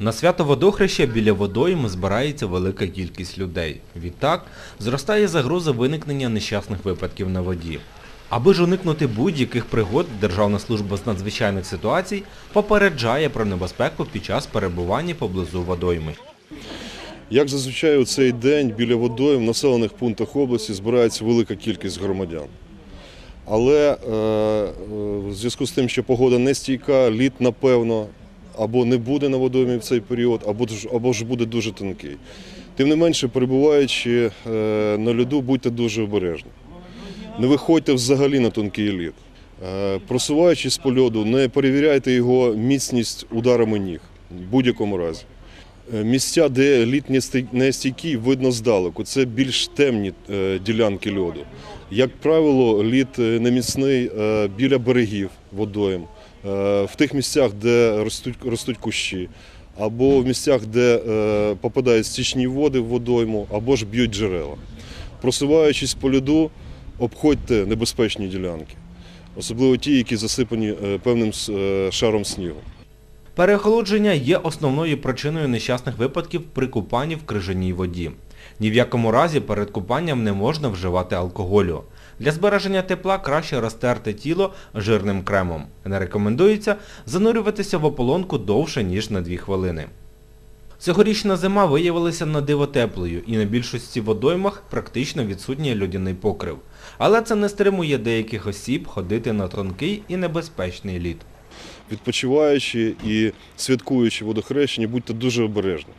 На свято водохреща біля водойм збирається велика кількість людей. Відтак зростає загроза виникнення нещасних випадків на воді. Аби ж уникнути будь-яких пригод, Державна служба з надзвичайних ситуацій попереджає про небезпеку під час перебування поблизу водойми. Як зазвичай у цей день біля водойм в населених пунктах області збирається велика кількість громадян. Але е, е, в зв'язку з тим, що погода нестійка, лід, напевно, або не буде на водоймі в цей період, або, ж- або ж буде дуже тонкий. Тим не менше, перебуваючи е, на льоду, будьте дуже обережні. Не виходьте взагалі на тонкий лід. Е, Просуваючись по льоду, не перевіряйте його міцність ударами ніг в будь-якому разі. Е, Місця, де лід не стійкий, видно здалеку. Це більш темні е, ділянки льоду. Як правило, лід е, неміцний біля берегів водойм, е, в тих місцях, де ростуть, ростуть кущі, або в місцях, де попадають стічні води в водойму, або ж б'ють джерела. Просуваючись по льоду, обходьте небезпечні ділянки, особливо ті, які засипані певним шаром снігу. Переохолодження є основною причиною нещасних випадків при купанні в крижаній воді. Ні в якому разі перед купанням не можна вживати алкоголю. Для збереження тепла краще розтерти тіло жирним кремом. Не рекомендується занурюватися в ополонку довше, ніж на 2 хвилини. Цьогорічна зима виявилася на диво і на більшості водоймах практично відсутній льодяний покрив. Але це не стримує деяких осіб ходити на тонкий і небезпечний лід. Відпочиваючи і святкуючи водохрещення, будьте дуже обережні.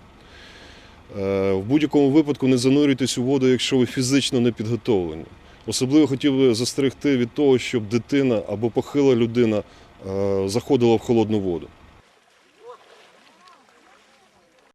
Е, В будь-якому випадку не занурюйтесь у воду, якщо ви фізично не підготовлені. Особливо хотів би застерегти від того, щоб дитина або похила людина е, заходила в холодну воду.